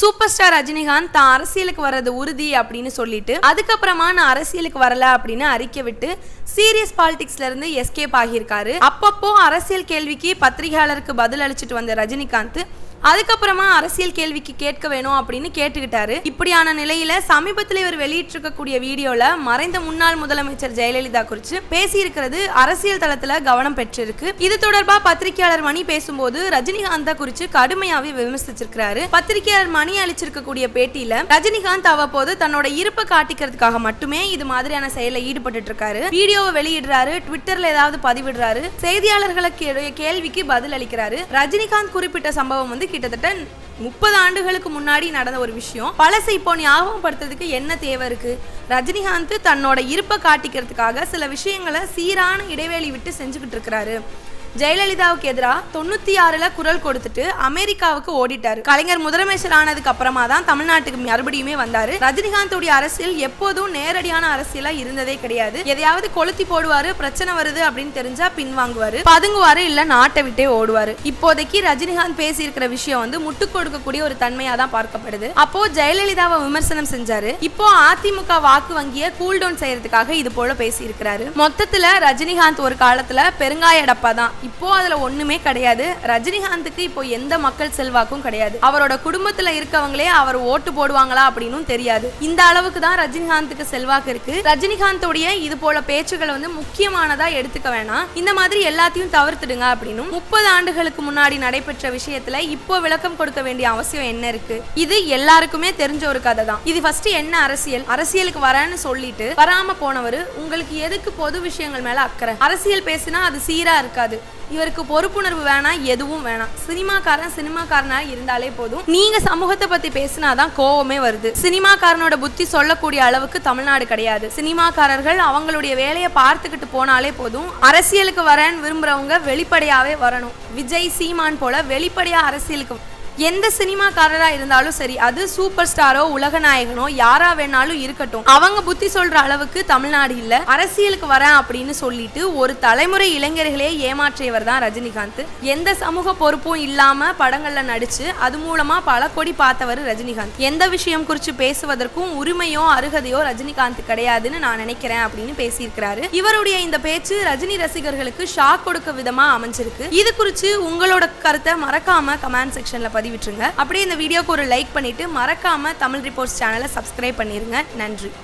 Super star Rajinikanth தான் அரசியலுக்கு வர்றது உறுதி அப்படின்னு சொல்லிட்டு அதுக்கப்புறமா நான் அரசியலுக்கு வரல அப்படின்னு அறிக்கை விட்டு சீரியஸ் பாலிடிக்ஸ்ல இருந்து எஸ்கேப் ஆகியிருக்காரு. அப்பப்போ அரசியல் கேள்விக்கு பத்திரிகையாளருக்கு பதில் அளிச்சிட்டு வந்த ரஜினிகாந்த் அதுக்கப்புறமா அரசியல் கேள்விக்கு கேட்க வேணும் அப்படின்னு கேட்டுக்கிட்டாரு. இப்படியான நிலையில சமீபத்தில் இவர் வெளியிட்டிருக்கக்கூடிய வீடியோல மறைந்த முன்னாள் முதலமைச்சர் ஜெயலலிதா குறித்து பேசியிருக்கிறது அரசியல் தளத்துல கவனம் பெற்றிருக்கு. இது தொடர்பா பத்திரிகையாளர் மணி பேசும்போது ரஜினிகாந்த குறித்து கடுமையாவே விமர்சிச்சிருக்கிறாரு. பத்திரிகையாளர் மணி அளிச்சிருக்கக்கூடிய பேட்டியில ரஜினிகாந்த் அவ்வப்போது தன்னோட இருப்பை காட்டிக்கிறதுக்காக மட்டுமே இது மாதிரியான செயலில் ஈடுபட்டு இருக்காரு வீடியோவை வெளியிடுறாரு ட்விட்டர்ல ஏதாவது பதிவிடுறாரு செய்தியாளர்களுக்கு கேள்விக்கு பதில் அளிக்கிறாரு. ரஜினிகாந்த் குறிப்பிட்ட சம்பவம் வந்து கிட்டத்தட்ட முப்பது ஆண்டுகளுக்கு முன்னாடி நடந்த ஒரு விஷயம். பழசை இப்போ ஞாபகப்படுத்துறதுக்கு என்ன தேவை இருக்கு? ரஜினிகாந்த் தன்னோட இருப்பை காட்டிக்கிறதுக்காக சில விஷயங்களை சீரான இடைவெளி விட்டு செஞ்சுக்கிட்டு இருக்கிறாரு. ஜெயலலிதாவுக்கு எதிராக தொண்ணூத்தி ஆறுல குரல் கொடுத்துட்டு அமெரிக்காவுக்கு ஓடிட்டாரு. கலைஞர் முதலமைச்சர் ஆனதுக்கு அப்புறமா தான் தமிழ்நாட்டுக்கு மறுபடியுமே வந்தாரு. ரஜினிகாந்தோடைய அரசியல் எப்போதும் நேரடியான அரசியலா இருந்ததே கிடையாது. எதையாவது கொளுத்தி போடுவாரு பிரச்சனை வருது அப்படின்னு தெரிஞ்சா பின்வாங்குவாரு. பதுங்குவாரு இல்ல நாட்டை விட்டே ஓடுவாரு. இப்போதைக்கு ரஜினிகாந்த் பேசியிருக்கிற விஷயம் வந்து முட்டு கொடுக்கக்கூடிய ஒரு தன்மையா தான் பார்க்கப்படுது. அப்போ ஜெயலலிதாவை விமர்சனம் செஞ்சாரு. இப்போ அதிமுக வாக்கு வங்கிய கூல் டவுன் செய்யறதுக்காக இது போல பேசியிருக்கிறாரு. மொத்தத்துல ரஜினிகாந்த் ஒரு காலத்துல பெருங்காய டப்பா தான். இப்போ அதுல ஒண்ணுமே கிடையாது. ரஜினிகாந்துக்கு இப்போ எந்த மக்கள் செல்வாக்கும் கிடையாது. அவரோட குடும்பத்துல இருக்கவங்களே அவர் ஓட்டு போடுவாங்களா அப்படின்னும் தெரியாது. இந்த அளவுக்கு தான் ரஜினிகாந்துக்கு செல்வாக்கு இருக்கு. ரஜினிகாந்தோடைய இது போல பேச்சுகளை வந்து முக்கியமானதா எடுத்துக்க வேணாம். இந்த மாதிரி எல்லாத்தையும் தவிர்த்துடுங்க அப்படின்னும் முப்பது ஆண்டுகளுக்கு முன்னாடி நடைபெற்ற விஷயத்துல இப்போ விளக்கம் கொடுக்க வேண்டிய அவசியம் என்ன இருக்கு? இது எல்லாருக்குமே தெரிஞ்ச ஒரு கதை தான். இது ஃபர்ஸ்ட் என்ன அரசியல்? அரசியலுக்கு வரேன்னு சொல்லிட்டு வராம போனவர் உங்களுக்கு எதுக்கு பொது விஷயங்கள் மேல அக்கறை? அரசியல் பேசினா அது சீரா இருக்காது. இவருக்கு பொறுப்புணர்வு வேணாம் எதுவும் வேணாம். சினிமாக்காரன் சினிமாக்காரனா இருந்தாலே போதும். நீங்க சமூகத்தை பத்தி பேசினாதான் கோவமே வருது. சினிமாக்காரனோட புத்தி சொல்லக்கூடிய அளவுக்கு தமிழ்நாடு கிடையாது. சினிமாக்காரர்கள் அவங்களுடைய வேலையை பார்த்துக்கிட்டு போனாலே போதும். அரசியலுக்கு வரேன்னு விரும்புறவங்க வெளிப்படையாவே வரணும். விஜய் சீமான் போல வெளிப்படையா அரசியலுக்கு எந்த சினிமாக்காரரா இருந்தாலும் சரி அது சூப்பர் ஸ்டாரோ உலக நாயகனோ யாரா வேணாலும் இருக்கட்டும். அவங்க புத்தி சொல்ற அளவுக்கு தமிழ்நாடு இல்ல. அரசியலுக்கு வரேன் அப்படின்னு சொல்லிட்டு ஒரு தலைமுறை இளைஞர்களே ஏமாற்றியவர் தான் ரஜினிகாந்த். எந்த சமூக பொறுப்பும் இல்லாம படங்கள்ல நடிச்சு அது மூலமா பல கொடி பார்த்தவர் ரஜினிகாந்த். எந்த விஷயம் குறித்து பேசுவதற்கும் உரிமையோ அருகதையோ ரஜினிகாந்த் கிடையாதுன்னு நான் நினைக்கிறேன் அப்படின்னு பேசியிருக்கிறாரு. இவருடைய இந்த பேச்சு ரஜினி ரசிகர்களுக்கு ஷாக் கொடுக்க விதமா அமைஞ்சிருக்கு. இது குறித்து உங்களோட கருத்தை மறக்காம கமெண்ட் செக்ஷன்ல விட்டுருங்க. அப்படியே இந்த வீடியோக்கு ஒரு லைக் பண்ணிட்டு மறக்காம தமிழ் ரிப்போர்ட்ஸ் சேனலை சப்ஸ்கிரைப் பண்ணிருங்க. நன்றி.